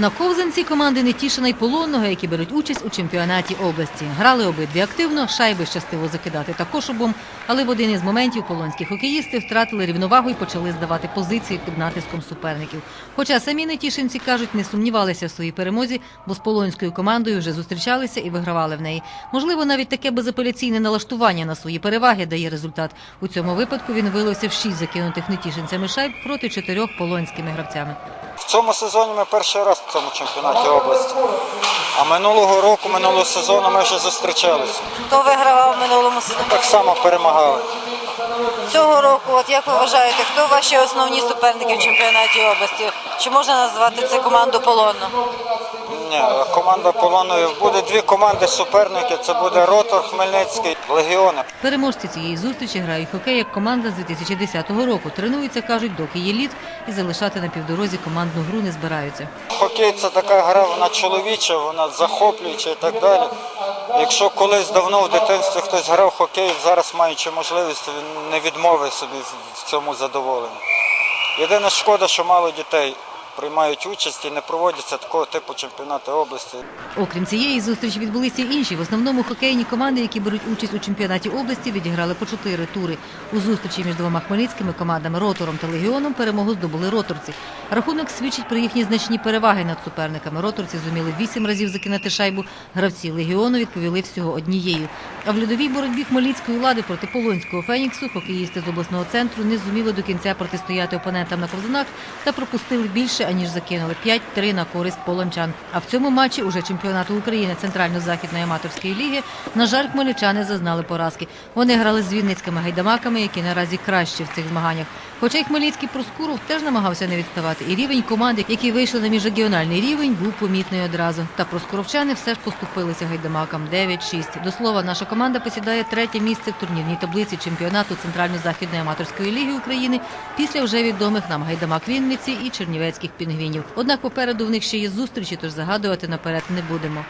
На ковзанці команди Нетішина й Полонного, які беруть участь у чемпіонаті області. Грали обидві активно, шайби щастило закидати також обом, але в один із моментів полонські хокеїсти втратили рівновагу і почали здавати позиції під натиском суперників. Хоча самі нетішинці кажуть, не сумнівалися в своїй перемозі, бо з полонською командою вже зустрічалися і вигравали в неї. Можливо, навіть таке безапеляційне налаштування на свої переваги дає результат. У цьому випадку він вилився в шість закинутих нетішинцями шайб проти чотирьох полонськими гравцями. В цьому сезоні ми перший раз в цьому чемпіонаті області. А минулого року, минулого сезону ми вже зустрічалися. Хто вигравав в минулому сезоні? Так само перемагали. Цього року, от як ви вважаєте, хто ваші основні суперники в чемпіонаті області? Чи можна назвати це команду Полонно? Ні, команда Полоною буде дві команди суперники. Це буде Ротор Хмельницький, Легіони. Переможці цієї зустрічі грають хокей як команда з 2010 року. Тренуються, кажуть, доки є лід, і залишати на півдорозі командну гру не збираються. Хокей це така гра, вона чоловіча, вона захоплююча і так далі. Якщо колись давно в дитинстві хтось грав хокей, зараз маючи можливість, він не відмовить собі в цьому задоволенні. Єдина шкода, що мало дітей приймають участь і не проводяться такого типу чемпіонати області. Окрім цієї зустрічі відбулися інші. В основному хокейні команди, які беруть участь у чемпіонаті області, відіграли по чотири тури. У зустрічі між двома хмельницькими командами Ротором та Легіоном перемогу здобули роторці. Рахунок свідчить про їхні значні переваги над суперниками. Роторці зуміли вісім разів закинути шайбу. Гравці Легіону відповіли всього однією. А в льодовій боротьбі хмельницької влади проти полонського феніксу хокеїсти з обласного центру не зуміли до кінця протистояти опонентам на ковзанах та пропустили більше аніж закинули 5-3 на користь полончан. А в цьому матчі уже чемпіонату України Центрально-західної аматорської ліги на жаль, хмельничани зазнали поразки. Вони грали з вінницькими гайдамаками, які наразі кращі в цих змаганнях. Хоча й хмельницький Проскуров теж намагався не відставати. І рівень команди, які вийшли на міжрегіональний рівень, був помітний одразу. Та проскуровчани все ж поступилися гайдамакам 9-6. До слова, наша команда посідає третє місце в турнірній таблиці чемпіонату Центрально-західної аматорської ліги України після вже відомих нам гайдамак Вінниці і Чернівецьких пінгвінів. Однак попереду в них ще є зустрічі, тож загадувати наперед не будемо.